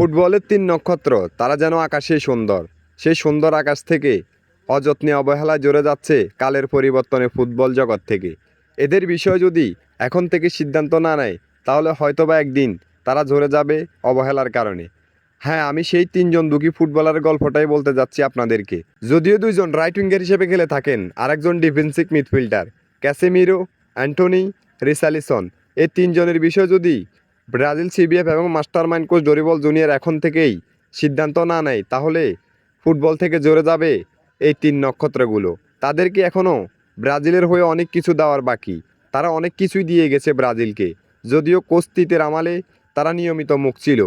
ফুটবলের তিন নক্ষত্র, তারা যেন আকাশে সুন্দর। সেই সুন্দর আকাশ থেকে অযত্নে অবহেলায় জড়ে যাচ্ছে কালের পরিবর্তনে ফুটবল জগৎ থেকে। এদের বিষয় যদি এখন থেকে সিদ্ধান্ত না নেয়, তাহলে হয়তোবা একদিন তারা ঝরে যাবে অবহেলার কারণে। হ্যাঁ আমি সেই তিনজন দুঃখী ফুটবলারের গল্পটাই বলতে যাচ্ছি আপনাদেরকে। যদিও দুইজন রাইট উইঙ্গার হিসেবে খেলে থাকেন, আরেকজন defensive midfielder Casemiro, Antony, Richarlison. এই তিনজনের বিষয় যদি ব্রাজিল সিবিএফ এবং master mind coach Dorival Junior এখন থেকেই সিদ্ধান্ত না নেয়, তাহলে ফুটবল থেকে জোরে যাবে এই তিন নক্ষত্রগুলো। তাদেরকে এখনও ব্রাজিলের হয়ে অনেক কিছু দেওয়ার বাকি? তারা অনেক কিছুই দিয়ে গেছে ব্রাজিলকে। যদিও কোচ তিতের আমালে তারা নিয়মিত মুখ ছিল।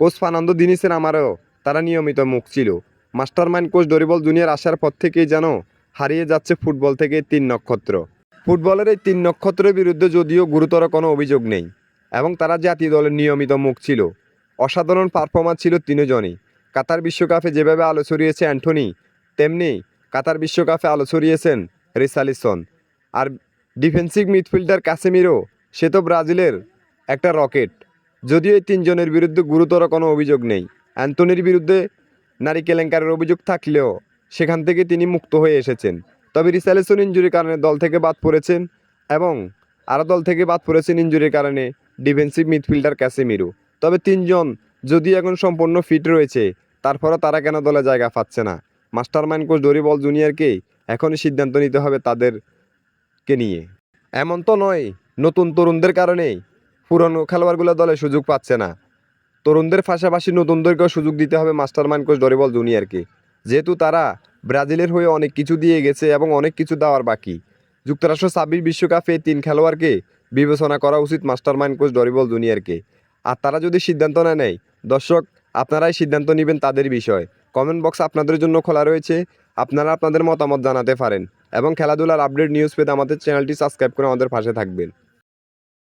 কোচ ফার্নান্দো দিনিসের আমারও তারা নিয়মিত মুখ ছিল। Master mind coach Dorival Junior আসার পর থেকেই যেন হারিয়ে যাচ্ছে ফুটবল থেকে তিন নক্ষত্র। ফুটবলের এই তিন নক্ষত্রের বিরুদ্ধে যদিও গুরুতর কোনো অভিযোগ নেই। এবং তারা জাতীয় দলের নিয়মিত মুখ ছিল। অসাধারণ পারফরম্যান্স ছিল তিনজনই। কাতার বিশ্বকাপে যেভাবে আলো ছড়িয়েছে অ্যান্টনি তেমনি কাতার বিশ্বকাপে আলো ছড়িয়েছেন রিসালিসন। আর ডিফেন্সিভ মিডফিল্ডার কাসেমিরো সে তো ব্রাজিলের একটা রকেট। যদিও এই তিনজনের বিরুদ্ধে গুরুতর কোনো অভিযোগ নেই। অ্যান্টনির বিরুদ্ধে নারী কেলেঙ্কারের অভিযোগ থাকলেও সেখান থেকে তিনি মুক্ত হয়ে এসেছেন। তবে রিসালিসন ইঞ্জুরির কারণে দল থেকে বাদ পড়েছেন এবং আরও দল থেকে বাদ পড়েছেন ইঞ্জুরির কারণে ডিফেন্সিভ মিডফিল্ডার ক্যাসেমিরো। তবে তিনজন যদি এখন সম্পূর্ণ ফিট রয়েছে, তারপরও তারা কেন দলে জায়গা পাচ্ছে না? মাস্টার মাইন্ড কোচ ডরিবল জুনিয়রকে এখনই সিদ্ধান্ত নিতে হবে তাদেরকে নিয়ে। এমন তো নয়, নতুন তরুণদের কারণেই পুরনো খেলোয়াড়গুলো দলে সুযোগ পাচ্ছে না। তরুণদের পাশাপাশি নতুনদেরকেও সুযোগ দিতে হবে মাস্টার মাইন্ড কোচ ডরিবল জুনিয়রকে। যেহেতু তারা ব্রাজিলের হয়ে অনেক কিছু দিয়ে গেছে এবং অনেক কিছু দেওয়ার বাকি। যুক্তরাষ্ট্র ছাব্বিশ বিশ্বকাপে তিন খেলোয়াড়কে বিবেচনা করা উচিত মাস্টার মাইন্ড কোচ ডরিবল জুনিয়রকে। আর তারা যদি সিদ্ধান্ত না নেয়, দর্শক, আপনারাই সিদ্ধান্ত নেবেন তাদের বিষয়। কমেন্ট বক্স আপনাদের জন্য খোলা রয়েছে। আপনারা আপনাদের মতামত জানাতে পারেন এবং খেলাধুলার আপডেট নিউজ পেতে আমাদের চ্যানেলটি সাবস্ক্রাইব করে আমাদের পাশে থাকবেন।